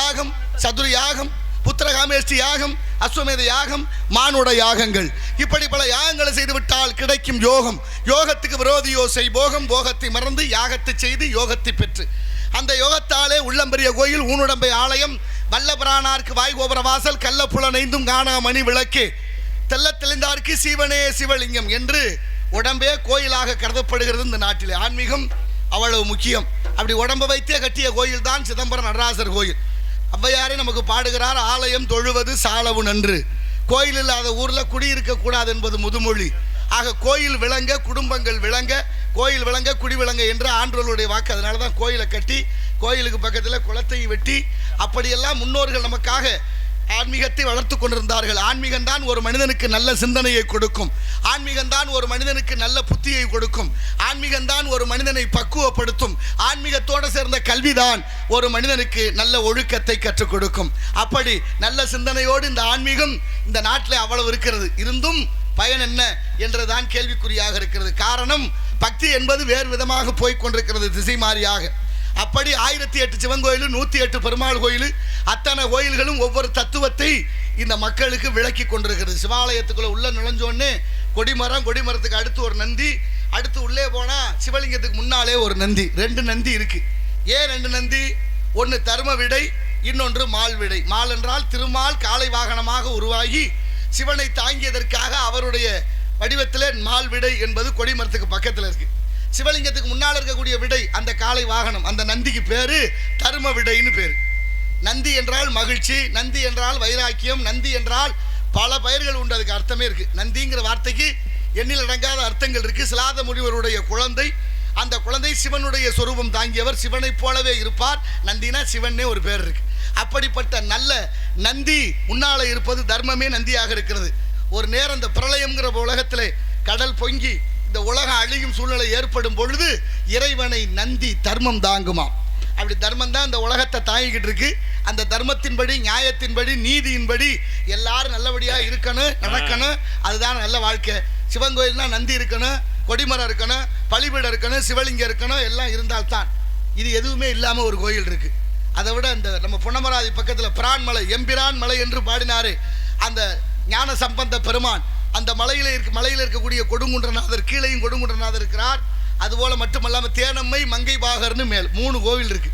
யாகம் சதுர யாகம் புத்திரகாமேஷ்டி யாகம் அஸ்வமேத யாகம் மானுட யாகங்கள். இப்படி பல யாகங்களை செய்துவிட்டால் கிடைக்கும் யோகம். யோகத்துக்கு விரோதியோ செய் போகம் போகத்தை மறந்து யாகத்தை செய்து யோகத்தை பெற்று. அந்த யோகத்தாலே உள்ளம்பெரிய கோயில் ஊனுடம்பை ஆலயம் வல்லபிரானார்க்கு வாய்கோபுர வாசல் கள்ளப்புலனைந்தும் காணா மணி விளக்கே. தெள்ளத் தெளிந்தார்க்கு சிவனே சிவலிங்கம் என்று உடம்பே கோயிலாக கருதப்படுகிறது இந்த நாட்டிலே. ஆன்மீகம் அவ்வளவு முக்கியம். அப்படி உடம்பை வைத்தே கட்டிய கோயில் தான் சிதம்பரம் நடராசர் கோயில். ஔவையாரே நமக்கு பாடுகிறார் ஆலயம் தொழுவது சாலவு நன்று. கோயில் இல்லாத ஊரில் குடியிருக்க கூடாது என்பது முதுமொழி. ஆக கோயில் விளங்க குடும்பங்கள் விளங்க கோயில் விளங்க குடி விளங்க என்று ஆண்டோர்களுடைய வாக்கு. அதனால தான் கோயிலை கட்டி கோயிலுக்கு பக்கத்தில் குளத்தை வெட்டி அப்படியெல்லாம் முன்னோர்கள் நமக்காக ஆன்மீகத்தை வளர்த்து கொண்டிருந்தார்கள். ஆன்மீகம்தான் ஒரு மனிதனுக்கு நல்ல சிந்தனையை கொடுக்கும். ஆன்மீகம்தான் ஒரு மனிதனுக்கு நல்ல புத்தியை கொடுக்கும். ஆன்மீகம்தான் ஒரு மனிதனை பக்குவப்படுத்தும். ஆன்மீகத்தோடு சேர்ந்த கல்விதான் ஒரு மனிதனுக்கு நல்ல ஒழுக்கத்தை கற்றுக் கொடுக்கும். அப்படி நல்ல சிந்தனையோடு இந்த ஆன்மீகம் இந்த நாட்டில் அவ்வளவு இருக்கிறது. இருந்தும் பயன் என்ன என்றுதான் கேள்விக்குறியாக இருக்கிறது. காரணம் பக்தி என்பது வேறு விதமாக போய்க் கொண்டிருக்கிறது திசை மாறியாக அப்படி ஆயிரத்தி எட்டு சிவன் கோயில் நூற்றி எட்டு பெருமாள் கோயில் அத்தனை கோயில்களும் ஒவ்வொரு தத்துவத்தை இந்த மக்களுக்கு விளக்கி கொண்டிருக்கிறது. சிவாலயத்துக்குள்ள உள்ள நுழைஞ்சோடனே கொடிமரம் கொடிமரத்துக்கு அடுத்து ஒரு நந்தி அடுத்து உள்ளே போனால் சிவலிங்கத்துக்கு முன்னாலே ஒரு நந்தி. ரெண்டு நந்தி இருக்கு. ஏன் ரெண்டு நந்தி? ஒன்று தர்ம விடை இன்னொன்று மால் விடை. மால் என்றால் திருமால் காலை வாகனமாக உருவாகி சிவனை தாங்கியதற்காக அவருடைய வடிவத்திலே மால் விடை என்பது கொடிமரத்துக்கு பக்கத்தில் இருக்குது சிவலிங்கத்துக்கு முன்னால் இருக்கக்கூடிய விடை அந்த காலை வாகனம். அந்த நந்திக்கு பேர் தரும விடைன்னு பேர். நந்தி என்றால் மகிழ்ச்சி நந்தி என்றால் வைராக்கியம் நந்தி என்றால் பல பயிர்கள் உண்டு அதுக்கு அர்த்தமே இருக்குது நந்திங்கிற வார்த்தைக்கு எண்ணில் அடங்காத அர்த்தங்கள் இருக்குது சிலாத முனிவருடைய குழந்தை அந்த குழந்தை சிவனுடைய சொரூபம் தாங்கியவர். சிவனைப் போலவே இருப்பார். நந்தினா சிவனே ஒரு பேர் இருக்கு. அப்படிப்பட்ட நல்ல நந்தி முன்னாலே இருப்பது தர்மமே நந்தியாக இருக்கிறது. ஒரு நேரம் இந்த பிரளயம்ங்கிற உலகத்திலே கடல் பொங்கி இந்த உலகம் அழியும் சூழ்நிலை ஏற்படும் பொழுது இறைவனை நந்தி தர்மம் தாங்குமாம். அப்படி தர்மம் தான் இந்த உலகத்தை தாங்கிக்கிட்டு இருக்கு. அந்த தர்மத்தின்படி நியாயத்தின்படி நீதியின்படி எல்லாரும் நல்லபடியாக இருக்கணும் நடக்கணும். அதுதான் நல்ல வாழ்க்கை. சிவன் கோயில்னா நந்தி இருக்கணும் கொடிமரம் இருக்கணும் பழிபீடம் இருக்கணும் சிவலிங்கம் இருக்கணும் எல்லாம் இருந்தால்தான். இது எதுவுமே இல்லாமல் ஒரு கோயில் இருக்கு. அதை விட இந்த நம்ம புன்னமராதி பக்கத்தில் பிரான்மலை எம்பிரான் மலை என்று பாடினாரு. அந்த ஞான சம்பந்த பெருமான். அந்த மலையில இருக்க மலையில் இருக்கக்கூடிய கொடுங்குன்றநாதர் கீழையும் கொடுங்குன்றநாதர் இருக்கிறார். அதுபோல மட்டுமல்லாமல் தேனம்மை மங்கை பாகர்னு மேல் மூணு கோவில் இருக்கு.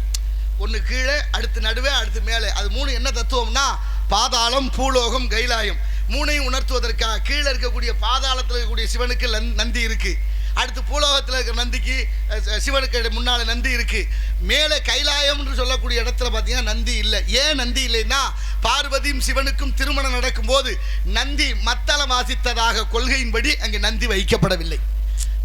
ஒன்று கீழே அடுத்து நடுவே அடுத்து மேலே. அது மூணு என்ன தத்துவம்னா பாதாளம் பூலோகம் கைலாயம். மூணையும் உணர்த்துவதற்காக கீழே இருக்கக்கூடிய பாதாளத்தில் இருக்கக்கூடிய சிவனுக்கு நந்தி இருக்குது அடுத்து பூலோகத்தில் இருக்கிற நந்திக்கு சிவனுக்கு முன்னால் நந்தி இருக்குது மேலே கைலாயம்னு சொல்லக்கூடிய இடத்துல பார்த்தீங்கன்னா நந்தி இல்லை. ஏன் நந்தி இல்லைன்னா பார்வதியும் சிவனுக்கும் திருமணம் நடக்கும்போது நந்தி மத்தளம் வாசித்ததாக கொள்கையின்படி அங்கே நந்தி வைக்கப்படவில்லை.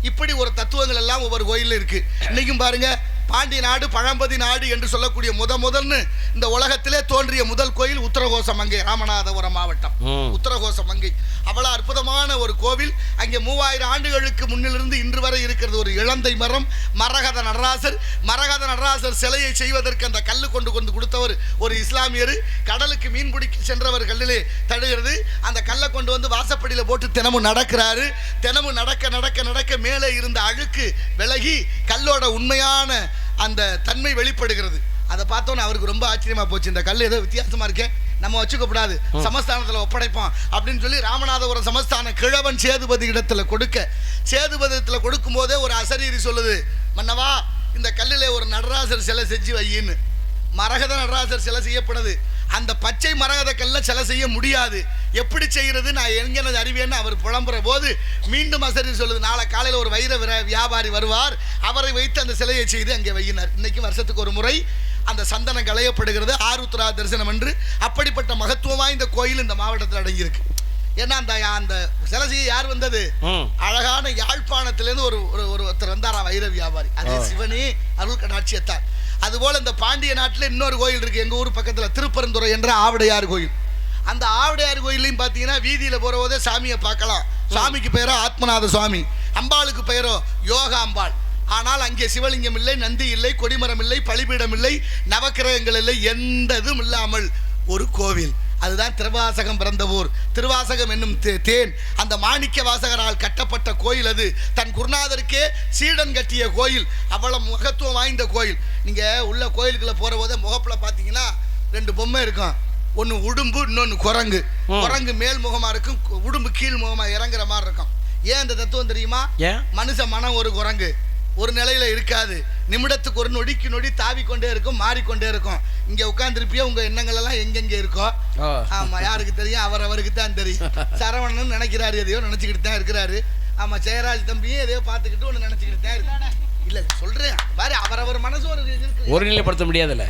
இப்படி ஒரு தத்துவங்கள் எல்லாம் ஒவ்வொரு கோயிலில் இருக்குது இன்றைக்கும் பாருங்கள் பாண்டிய நாடு பழம்பதி நாடு என்று சொல்லக்கூடிய முத முதல்னு இந்த உலகத்திலே தோன்றிய முதல் கோயில் உத்தரகோச மங்கை ராமநாதபுரம் மாவட்டம். ம். உத்தரகோச மங்கை அவ்வளவு அற்புதமான ஒரு கோவில். அங்கே மூவாயிரம் ஆண்டுகளுக்கு முன்னிலிருந்து இன்று வரை இருக்கிறது ஒரு இளந்தை மரம் மரகத நடராசர். மரகத நடராசர் சிலையை செய்வதற்கு அந்த கல்லு கொண்டு கொண்டு கொடுத்தவர் ஒரு இஸ்லாமியர். கடலுக்கு மீன் பிடிக்க சென்றவர் கல்லிலே தடுகிறது அந்த கல்லை கொண்டு வந்து வாசப்படியில் போட்டு தினமும் நடக்கிறாரு. தினமும் நடக்க நடக்க நடக்க மேலே இருந்த அழுக்கு விலகி கல்லோட உண்மையான அந்த தன்மை வெளிப்படுகிறது. அதை பார்த்தோன்னே அவருக்கு ரொம்ப ஆச்சரியமா போச்சு. இந்த கல் ஏதோ வித்தியாசமா இருக்கே. நம்ம வச்சுக்க கூடாது சமஸ்தானத்தில் ஒப்படைப்போம் அப்படின்னு சொல்லி ராமநாதபுரம் சமஸ்தான கிழவன் சேதுபதி இடத்துல கொடுக்க. சேதுபதி இடத்துல கொடுக்கும் போதே ஒரு அசரீரி சொல்லுது. மன்னவா இந்த கல்லிலே ஒரு நடராசர் சிலை செஞ்சு வையின்னு. மரகத நடராசர் சிலை செய்யப்படுது. அந்த பச்சை மரகத கல்ல சிலை செய்ய முடியாது. எப்படி செய்யறது நான் எங்கனது அறிவேன்னு அவர் புலம்புற போது மீண்டும் அசரி சொல்லுது நாளை காலையில் ஒரு வைர வியாபாரி வருவார். அவரை வைத்து அந்த சிலையை செய்து அங்கே வையினார். இன்னைக்கு வருஷத்துக்கு ஒரு முறை அந்த சந்தனம் களையப்படுகிறது. ஆருத்ரா தரிசனம் என்று அப்படிப்பட்ட மகத்துவம் வாய்ந்த கோயில் இந்த மாவட்டத்தில் அடங்கியிருக்கு. ஏன்னா அந்த அந்த சிலை செய்ய யார் வந்தது? அழகான யாழ்ப்பாணத்திலேருந்து ஒரு ஒரு ஒரு ஒருத்தர் வந்தாரா வைர வியாபாரி. அது சிவனே அருள் கடாட்சியத்தார் அதுபோல் இந்த பாண்டிய நாட்டில் இன்னொரு கோயில் இருக்குது எங்கள் ஊர் பக்கத்தில் திருப்பரந்துறை என்ற ஆவடையார் கோயில். அந்த ஆவடையார் கோயிலையும் பார்த்தீங்கன்னா வீதியில் போற போதே சாமியை பார்க்கலாம். சாமிக்கு பெயரோ ஆத்மநாத சுவாமி. அம்பாளுக்கு பெயரோ யோகா அம்பாள். ஆனால் அங்கே சிவலிங்கம் இல்லை நந்தி இல்லை கொடிமரம் இல்லை பலிபீடம் இல்லை நவக்கிரகங்கள் இல்லை எந்த இதுவும் இல்லாமல் ஒரு கோவில். அதுதான் திருவாசகம் பிறந்த ஊர். திருவாசகம் என்னும் தேன். அந்த மாணிக்க வாசகரால் கட்டப்பட்ட கோயில் அது. தன் குருநாதருக்கே சீடன் கட்டிய கோயில். அவ்வளவு முகத்துவம் வாய்ந்த கோயில். நீங்க உள்ள கோயிலுக்குள்ள போற போதே முகப்புல பார்த்தீங்கன்னா ரெண்டு பொம்மை இருக்கும். ஒன்று உடும்பு இன்னொன்று குரங்கு. குரங்கு மேல் முகமா இருக்கும் உடும்பு கீழ் முகமா இறங்குற மாதிரி இருக்கும். ஏன் இந்த தத்துவம் தெரியுமா? மனுஷ மனம் ஒரு குரங்கு. ஒரு நிலையில இருக்காது. நிமிடத்துக்கு ஒரு நொடிக்கு நொடி தாவிக்கொண்டே இருக்கும் மாறிக்கொண்டே இருக்கும். இங்க உட்கார்ந்துருப்பியோ உங்க எண்ணங்கள் எல்லாம் எங்கெங்க இருக்கோ? ஓ ஆமா யாருக்கு தெரியும்? அவர் அவருக்கு தான் தெரியும். சரவணன் நினைக்கிறாரு எதையோ நினைச்சுக்கிட்டு தான் இருக்கிறாரு. ஆமா ஜெயராஜ் தம்பியும் எதையோ பார்த்துக்கிட்டு ஒன்று நினைச்சுக்கிட்டு தான் இருக்கு இல்ல சொல்றேன். பாரு அவரவர் மனசு ஒரு இது இருக்கு. ஒருநிலைப்படுத்த முடியாதுல்ல?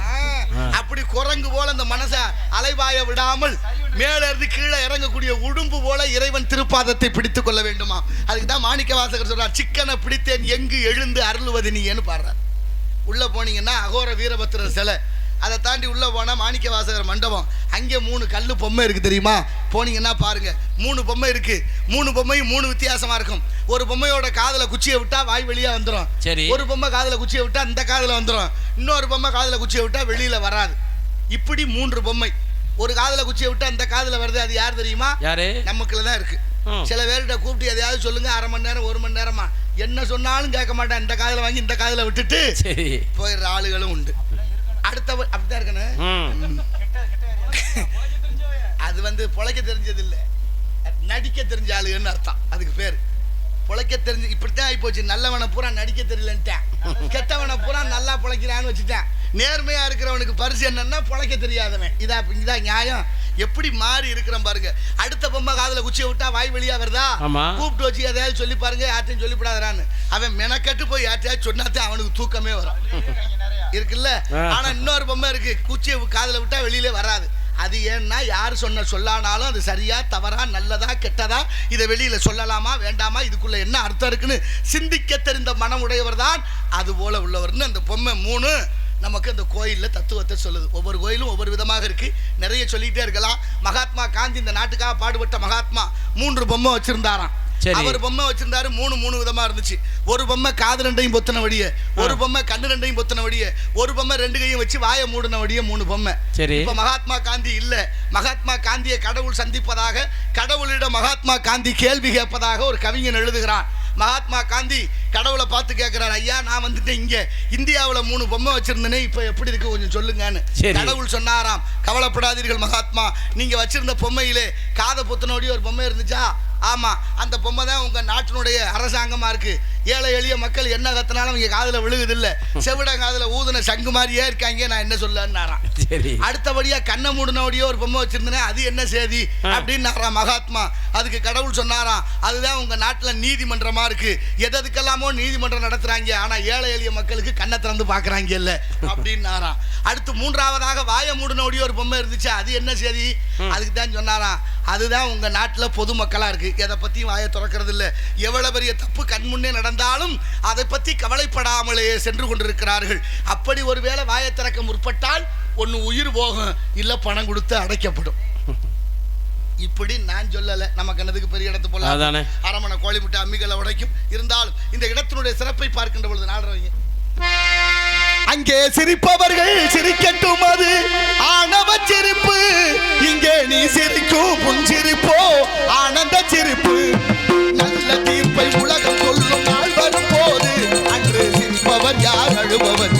அப்படி குரங்கு போல இந்த மனச அலைபாய விடாமல் மேல இருந்து கீழே இறங்கக்கூடிய உடும்பு போல இறைவன் திருப்பாதத்தை பிடித்துக் கொள்ள வேண்டுமா? அதுக்கு தான் மாணிக்க வாசகர் சொல்றார் சிக்கனை பிடித்தேன் எங்கு எழுந்து அருளுவது நீன்னு பாடுறார். உள்ள போனீங்கன்னா அகோர வீரபத்திரர் சிலை. அதை தாண்டி உள்ள போனா மாணிக்க வாசகர் மண்டபம். அங்கே மூணு கல்லு பொம்மை இருக்கு தெரியுமா? போனீங்கன்னா பாருங்க. மூணு பொம்மை இருக்கு. மூணு பொம்மையும் மூணு வித்தியாசமா இருக்கும். ஒரு பொம்மையோட காதுல குச்சியை விட்டா வாய் வெளியா வந்துடும் சரி. ஒரு பொம்மை காதுல குச்சியை விட்டா இந்த காதுல வந்துடும் இன்னொரு பொம்மை காதுல குச்சியை விட்டா வெளியில வராது. இப்படி மூன்று பொம்மை. ஒரு காதுல குச்சியை விட்டா இந்த காதுல வருது. அது யார் தெரியுமா? யாரு? நமக்குள்ள தான் இருக்கு. ம். சில பேர்கிட்ட கூப்பிட்டு எதையாவது சொல்லுங்க. அரை மணி நேரம் ஒரு மணி நேரமா? என்ன சொன்னாலும் கேட்க மாட்டேன். இந்த காதுல வாங்கி இந்த காதுல விட்டுட்டு போயிடுற ஆளுகளும் உண்டு. அடுத்த அப்படித்தான் இருக்கணும். அது வந்து பொழைக்க தெரிஞ்சது இல்ல நடிக்க தெரிஞ்ச ஆளுன்னு அர்த்தம். அதுக்கு பேர். பொழைக்க தெரிஞ்சு இப்படித்தான் ஆகி போச்சு நல்லவனை பூரா நடிக்க தெரியலன்ட்டேன். கெட்டவனை பூரா நல்லா பொழைக்கிறான்னு வச்சுட்டேன். நேர்மையா இருக்கிறவனுக்கு பரிசு என்னன்னா பொழைக்க தெரியாதவன். இதா இதா நியாயம். எப்படி மாறி இருக்கிறோம் பாருங்க. அடுத்த பொம்மை காதுல குச்சியை விட்டா வாய் வெளியா வருதா. கூப்பிட்டு வச்சு எதையாவது சொல்லி பாருங்க யார்ட்டையும் சொல்லிவிடாதான்னு அவன் மெனக்கட்டு போய் யார்ட்டையாவது சொன்னாதான் அவனுக்கு தூக்கமே வரும். இருக்குல்ல. ஆனா இன்னொரு பொம்மை இருக்கு. குச்சியை காதுல விட்டா வெளியில வராது. அது ஏன்னா யார் சொன்ன சொல்லானாலும் அது சரியா தவறா நல்லதா கெட்டதா இதை வெளியில சொல்லலாமா வேண்டாமா? இதுக்குள்ள என்ன அர்த்தம் இருக்குன்னு சிந்திக்க தெரிந்த மனம் உடையவர் தான் அது போல உள்ளவர்னு அந்த பொம்மை மூணு நமக்கு அந்த கோயில்ல தத்துவத்தை சொல்லுது. ஒவ்வொரு கோயிலும் ஒவ்வொரு விதமாக இருக்கு. நிறைய சொல்லிட்டே இருக்கலாம். மகாத்மா காந்தி இந்த நாட்டுக்காக பாடுபட்ட மகாத்மா மூன்று பொம்மை வச்சிருந்தாராம். சரி. அவர் பொம்மை வச்சிருந்தாரு மூணு மூணு விதமா இருந்துச்சு. ஒரு பொம்மை காது ரெண்டையும் பொத்தின வடிய ஒரு பொம்மை கண்ணு ரெண்டையும் பொத்தின வடிய ஒரு பொம்மை ரெண்டு கையும் வச்சு வாயை மூடின வடிய மூணு பொம்மை. சரி. இப்ப மகாத்மா காந்தி இல்ல. மகாத்மா காந்தியை கடவுள் சந்திப்பதாக கடவுளிடம் மகாத்மா காந்தி கேள்வி கேட்பதாக ஒரு கவிஞன் எழுதுகிறான். மகாத்மா காந்தி கடவுளை பார்த்து கேட்கிறார் ஐயா நான் வந்துட்டு இங்க இந்தியாவுல மூணு பொம்மை வச்சிருந்தேனே இப்ப எப்படி இருக்கு கொஞ்சம் சொல்லுங்கன்னு. கடவுள் சொன்னாராம் கவலைப்படாதீர்கள் மகாத்மா நீங்க வச்சிருந்த பொம்மையிலே காதை புத்தனோடி ஒரு பொம்மை இருந்துச்சா? ஆமாம் அந்த பொம்மை தான் உங்கள் நாட்டினுடைய அரசாங்கமாக இருக்குது ஏழை எளிய மக்கள் என்ன கத்தினாலும் இங்க காதுல விழுகுது இல்ல செவிட காதுல ஊதுன சங்கு மாதிரியே இருக்காங்க நான் என்ன சொல்லன்னாராம் சரி. அடுத்தபடியா கண்ணை மூடினபடியே ஒரு பொம்மை வச்சிருந்தேனே அது என்ன செய்தி? ஆ. அப்படின்னாராம் மகாத்மா. அதுக்கு கடவுள் சொன்னாராம் அதுதான் உங்க நாட்டுல நீதிமன்றமா இருக்கு. எதுக்கெல்லாமோ நீதிமன்றம் நடத்துறாங்க ஆனா ஏழை எளிய மக்களுக்கு கண்ணை திறந்து பாக்குறாங்க இல்ல. அப்படின்னாராம். அடுத்து மூன்றாவதாக வாய மூடினபடியே ஒரு பொம்மை இருந்துச்சு அது என்ன செய்தி? அதுக்கு தான் சொன்னாராம் அதுதான் உங்க நாட்டுல பொதுமக்களா இருக்கு. எதை பத்தியும் வாயை திறக்கிறது இல்ல எவ்வளவு பெரிய தப்பு கண் முன்னே நடந்தாலும் அதை பத்தி கவலைப்படாமலே சென்று கொண்டிருக்கிறார்கள். அப்படி ஒருவேளை வாயை திறக்க முற்பட்டால் ஒன்னு உயிர் போகும் இல்ல பணம் கொடுத்து அடைக்கப்படும். இப்படி நான் சொல்லல. நமக்கு என்னதுக்கு பெரிய இடத்து போல. அரமணை கோழி முட்டை அம்மிகளை உடைக்கும். இருந்தாலும் இந்த இடத்தினுடைய சிறப்பை பார்க்கின்ற பொழுது நாடுறவங்க அங்கே சிரிப்பவர்கள் சிரிக்கட்டும் அது. ஆணவ சிரிப்பு. இங்கே நீ சிரிக்கும் புஞ்சிரிப்போ ஆனந்த சிரிப்பு. நல்ல தீர்ப்பை உலகம் சொல்லும் நாள் வரும் போது அன்று சிரிப்பவர் யார் அழுபவர்?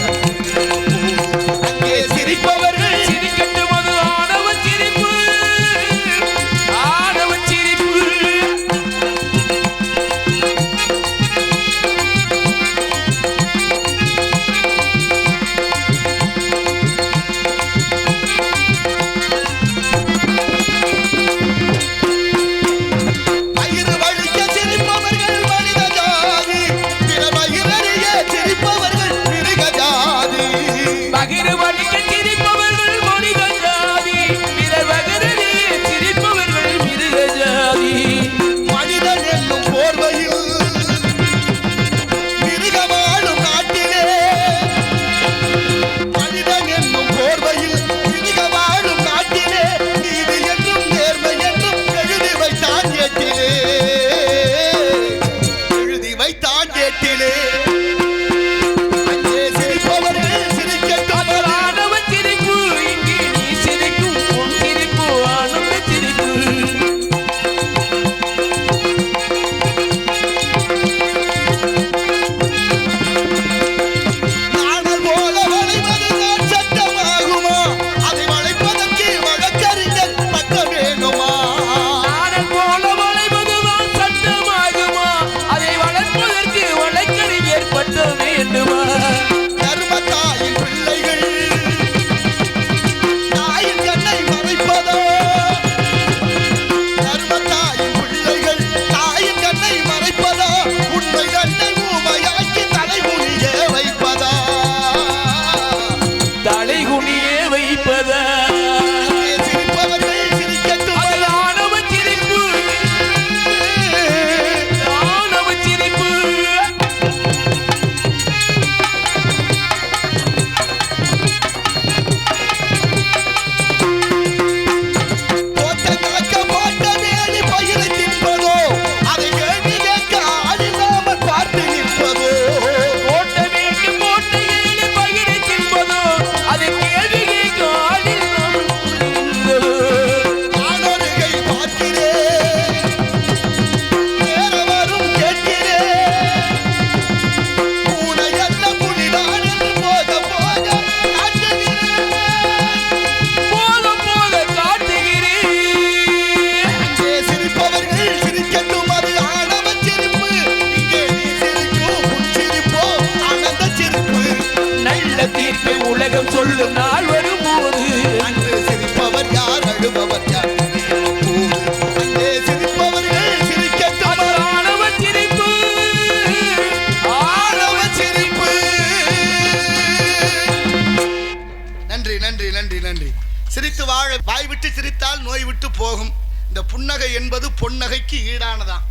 விட்டு சிரித்தால் நோய் விட்டு போகும். இந்த புன்னகை என்பது பொன்னகைக்கு ஈடானதான்.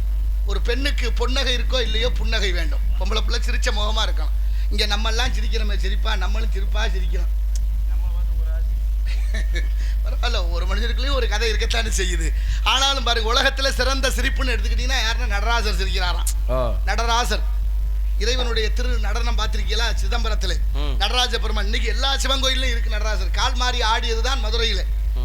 ஒரு பெண்ணுக்கு பொன்னகை இருக்கோ இல்லையோ புன்னகை வேண்டும். பொம்பளை பிள்ளை சிரிச்ச முகமா இருக்கணும் இங்க நம்ம எல்லாம் சிரிக்கிறோமே சிரிப்பா நம்மளும் சிரிப்பா சிரிக்கிறோம் பரவாயில்ல ஒரு மனிதருக்குள்ளேயும் ஒரு கதை இருக்கத்தானே செய்யுது. ஆனாலும் பாருங்க உலகத்துல சிறந்த சிரிப்புன்னு எடுத்துக்கிட்டீங்கன்னா யாருன்னா நடராசர் சிரிக்கிறாராம். நடராசர் இறைவனுடைய திரு நடனம் பார்த்திருக்கீங்களா? சிதம்பரத்துல. நடராஜ பெருமான் இன்னைக்கு எல்லா சிவன் கோயிலும் இருக்கு நடராஜர். கால் மாறி ஆடியது தான் மதுரையில.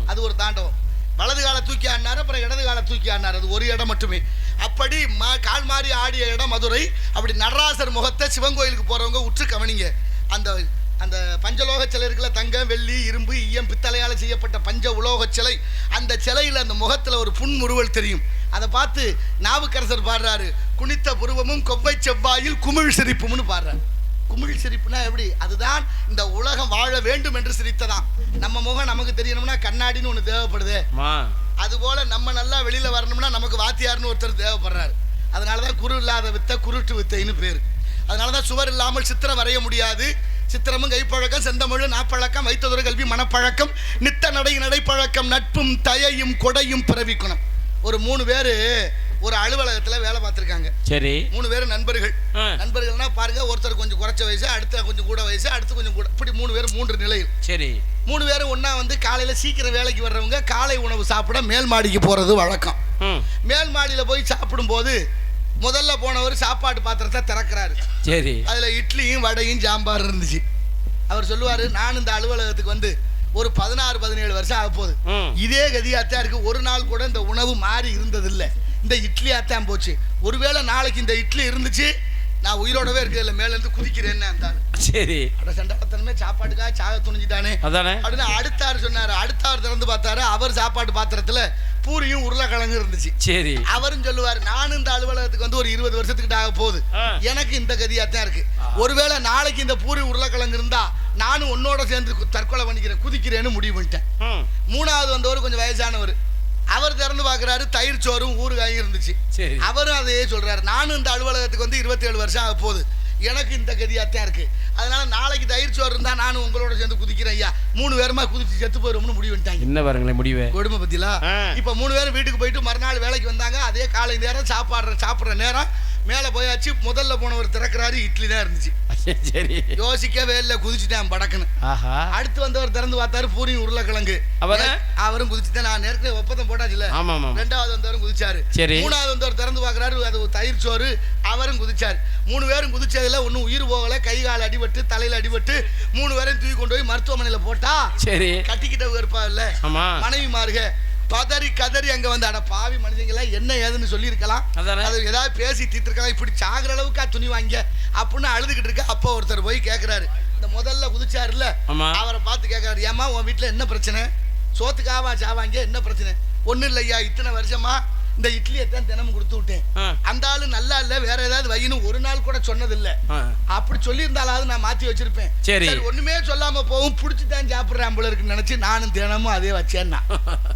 அது ஒரு தாண்டவம் வலது காலை தூக்கி ஆடினார் அப்புறம் இடது காலை தூக்கி ஆடினார். அது ஒரு இடம் மட்டுமே. அப்படி மா கால் மாறி ஆடிய இடம் மதுரை. அப்படி நடராசர் முகத்தை சிவன் கோயிலுக்கு போகிறவங்க உற்று கவனிங்க. அந்த அந்த பஞ்சலோக சிலை இருக்குல்ல தங்கம் வெள்ளி இரும்பு ஈயம் பித்தளையால் செய்யப்பட்ட பஞ்ச உலோக சிலை. அந்த சிலையில் அந்த முகத்தில் ஒரு புன்முறுவல் தெரியும். அதை பார்த்து நாவுக்கரசர் பாடுறாரு குனித்த புருவமும் கொவ்வை செவ்வாயில் குமிழ் சிரிப்பும்னு பாடுறாரு. குமிழ் சிரிப்புனா எப்படி? அதுதான் இந்த உலகம் வாழ வேண்டும் என்று சிரித்ததாம். நம்ம முகம் நமக்கு தெரியணும்னா கண்ணாடின்னு ஒன்று தேவைப்படுதே. மா. அதுபோல நம்ம நல்லா வெளியில வரணும்னா நமக்கு வாத்தியார்னு ஒருத்தர் தேவைப்படுறாரு. அதனால தான் குரு இல்லாத வித்தை குருட்டு வித்தைன்னு பேர். அதனால தான் சுவர் இல்லாமல் சித்திரம் வரைய முடியாது. சித்திரமும் கைப்பழக்கம் செந்தமிழ் நாப்பழக்கம் வைத்ததொரு கல்வி மனப்பழக்கம் நித்த நடை நடைப்பழக்கம் நட்பும் தயையும் கொடையும் பிறவிக்குணம். ஒரு மூணு பேர் ஒரு அலுவலகத்தில் வேலை பார்த்துருக்காங்க. சரி. மூணு பேர் நண்பர்கள். நண்பர்கள்னா பாருங்க ஒருத்தர் கொஞ்சம் குறைச்ச வயசு அடுத்த கொஞ்சம் கூட வயசு அடுத்து கொஞ்சம் கூட இப்படி மூணு பேர் மூன்று நிலையில். சரி. மூணு பேரும் ஒண்ணா வந்து காலையில சீக்கிரம் வேலைக்கு வர்றவங்க காலை உணவு சாப்பிட மேல் மாடிக்கு போறது வழக்கம். மேல் மாடியில போய் சாப்பிடும்போது முதல்ல போனவர் சாப்பாட்டு பாத்திரத்தை திறக்கிறாரு. சரி. அதுல இட்லியும் வடையும் சாம்பார் இருந்துச்சு. அவர் சொல்லுவாரு நான் இந்த அலுவலகத்துக்கு வந்து ஒரு பதினாறு பதினேழு வருஷம் ஆக போகுது இதே கதியாத்தான் இருக்கு. ஒரு நாள் கூட இந்த உணவு மாறி இருந்ததில்லை. இந்த இட்லியாத்தான் போச்சு. ஒருவேளை நாளைக்கு இந்த இட்லி இருந்துச்சு நான் உயிரோடவே இருக்கிறதுல மேல இருந்து குதிக்கிறேன்னு அந்த. சரி. அட சண்டாளத்தனமே சாப்பாட்டுக்காக சாக துணிஞ்சிட்டானே. அதானே? அப்படின்னு அடுத்தார் சொன்னாரு. அடுத்தார் திறந்து பார்த்தாரு. அவர் சாப்பாட்டு பாத்திரத்துல பூரியும் உருளைக்கிழங்கு இருந்துச்சு. சரி. அவரும் சொல்லுவார் நானும் இந்த அலுவலகத்துக்கு வந்து ஒரு இருபது வருஷத்துக்கிட்ட ஆக போகுது. எனக்கு இந்த கதியா தான் இருக்கு. ஒருவேளை நாளைக்கு இந்த பூரி உருளைக்கிழங்கு இருந்தா நானும் உன்னோட சேர்ந்து தற்கொலை பண்ணிக்கிறேன் குதிக்கிறேன்னு முடிவு பண்ணிட்டேன். மூணாவது வந்தவர் கொஞ்சம் வயசானவர். அவர் திறந்து பார்க்கறாரு தயிர் சோறும் ஊறுகாயும் இருந்துச்சு. சரி. அவரும் அதையே சொல்றாரு. நானும் இந்த அலுவலகத்துக்கு வந்து 27 வருஷம் ஆக போகுது. எனக்கு இந்த கதியாத்தான் இருக்கு. அதனால நாளைக்கு தயிர் சோறு இருந்தா நானும் உங்களோட சேர்ந்து குதிக்கிறேன் ஐயா. மூணு பேருமா குதிச்சு செத்து போயிரும்னு முடிவு பண்ணிட்டாங்க. என்ன பாருங்களேன் முடிவு? கொடுமை ஆ. இப்ப மூணு பேரும் வீட்டுக்கு போயிட்டு மறுநாள் வேலைக்கு வந்தாங்க. அதே காலை நேரம் சாப்பாடுற சாப்பிடுற நேரம் மேல போயாச்சு முதல்ல போனவர் திறக்கிறாரு இட்லி தான் இருந்துச்சு. சரி. யோசிக்கவே இல்லை குதிச்சுட்டேன் படக்குன்னு. அடுத்து வந்தவர் திறந்து பார்த்தாரு பூரி உருளைக்கிழங்கு. அவரும் குதிச்சுட்டேன் நான் நேரத்துல ஒப்பந்தம் போட்டாச்சுல ரெண்டாவது வந்தவரும் குதிச்சாரு. சரி. மூணாவது வந்தவர் திறந்து பார்க்கறாரு அது தயிர் சோறு அவரும் குதிச்சாரு. மூணு பேரும் குதிச்சதுல ஒன்றும் உயிர் போகல கை கால் அடிபட்டு தலையில அடிபட்டு மூணு பேரையும் தூக்கி கொண்டு போய் மருத்துவமனையில போட்டா சரி. கட்டிக்கிட்டவங்க இருப்பா இல்ல. மனைவி மாறுக பதறி கதறி அங்க வந்து அட பாவி மனுஷங்களா என்ன ஏதுன்னு சொல்லியிருக்கலாம். அது ஏதாவது பேசி தீர்த்திருக்கலாம். இப்படி சாகுற அளவுக்கா துணி வாங்க அப்படின்னு அழுதுகிட்டு இருக்க. அப்போ ஒருத்தர் போய் கேட்குறாரு இந்த முதல்ல குதிச்சாருல்ல அவரை பார்த்து கேட்குறாரு ஏம்மா உன் வீட்டில் என்ன பிரச்சனை? சோத்துக்காவா சாவாங்க என்ன பிரச்சனை? ஒன்றும் இல்லையா இத்தனை வருஷமா இந்த இட்லியை தான் தினமும் கொடுத்து விட்டேன். அந்த ஆளு நல்லா இல்லை வேற ஏதாவது வையின்னு ஒரு நாள் கூட சொன்னதில்லை. ஆ. அப்படி சொல்லியிருந்தாலாவது நான் மாற்றி வச்சிருப்பேன். சரி. ஒண்ணுமே சொல்லாம போகும் பிடிச்சி தான் சாப்பிட்றேன் போல இருக்குன்னு நினைச்சு நானும் தினமும் அதே வச்சேன்னா.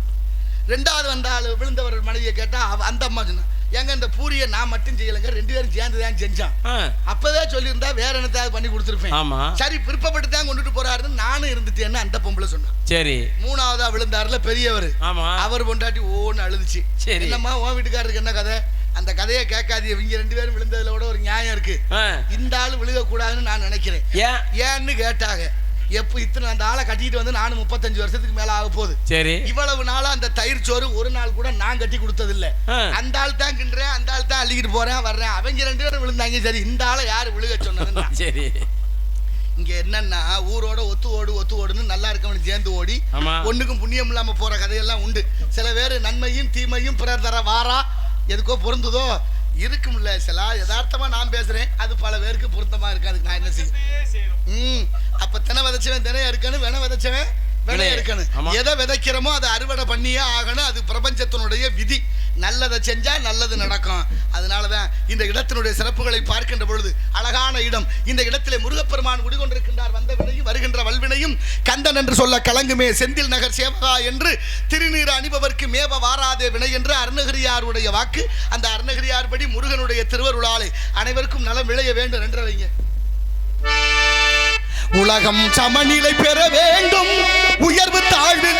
ரெண்டாவது வந்த ஆளு விழுந்தவர் மனைவியை கேட்டா அவ- அந்த அம்மா சொன்னா ஏங்க இந்த பூரியை நான் மட்டும் செய்யலைங்க ரெண்டு பேரும் சேர்ந்து தான் செஞ்சான் அப்பவே சொல்லியிருந்தா வேற என்னத்தாவது பண்ணி கொடுத்துருப்பேன். ஆமா. சரி விருப்பப்பட்டு தான் கொண்டுட்டு போறாருன்னு நானும் இருந்துட்டேன்னு அந்த பொம்பளை சொன்னான் சரி. மூணாவதா விழுந்தாருல பெரியவர். ஆமா. அவர் பொண்டாட்டி ஓன்னு அழுதுச்சு. சரி. என்னம்மா உன் வீட்டுக்காரருக்கு என்ன கதை? அந்த கதையை கேட்காதீங்க இவங்க ரெண்டு பேரும் விழுந்ததுல கூட ஒரு நியாயம் இருக்கு. இந்த ஆள் விழுகக்கூடாதுன்னு நான் நினைக்கிறேன். ஏன்? ஏன்னு கேட்டாங்க. எப்போ இத்தனை அந்த ஆளை கட்டிட்டு வந்து நானும் முப்பத்தஞ்சு வருஷத்துக்கு மேல ஆக போகுது. சரி. இவ்வளவு நாளா அந்த தயிர் சோறு ஒரு நாள் கூட நான் கட்டி கொடுத்ததில்ல. ஆ. அந்த ஆள் தான் கிண்டுறேன் அந்த ஆள் தான் அள்ளிக்கிட்டு போறேன் வர்றேன். அவங்க ரெண்டு பேரும் விழுந்தாங்க. சரி இந்த ஆளை யாரு விழுக சொன்னதுன்னா? சரி. இங்க என்னன்னா ஊரோட ஒத்து ஓடு ஒத்து ஓடுன்னு நல்லா இருக்கவனு சேர்ந்து ஓடி ஒண்ணுக்கும் புண்ணியம் இல்லாம போற கதையெல்லாம் உண்டு. சில பேர் நன்மையும் தீமையும் பிறர் தர வாரா எதுக்கோ பொருந்துதோ இருக்கும்ல சில யதார்த்தமா நான் பேசுறேன். அது பல பேருக்கு பொருத்தமா இருக்கு. அதுக்கு நான் என்ன செய்ய ம். அப்ப தினை விதைச்சவன் தினைய இருக்கணும் வென விதைச்சவன் வினைய. இருக்கணும். எதை விதைக்கிறோமோ அதை அறுவடை பண்ணியே ஆகணும். அது பிரபஞ்சத்தினுடைய விதி. நல்லதை செஞ்சா நல்லது நடக்கும். அதனாலதான் இந்த இடத்தினுடைய சிறப்புகளை பார்க்கின்ற பொழுது அழகான இடம். இந்த இடத்திலே முருகப்பெருமான் குடிகொண்டிருக்கின்றார். வந்த வினையும் வருகின்ற வல்வினையும் கந்தன் என்று சொல்ல கலங்குமே. செந்தில் நகர் சேவகா என்று திருநீர் அணிபவர்க்கு மேவ வாராதே வினை என்று அருணகிரியாருடைய வாக்கு. அந்த அருணகிரியார் படி முருகனுடைய திருவருளாலே அனைவருக்கும் நலம் விளைய வேண்டும் என்று வைங்க உலகம் சமநிலை பெற வேண்டும். உயர்வு தாழ்வு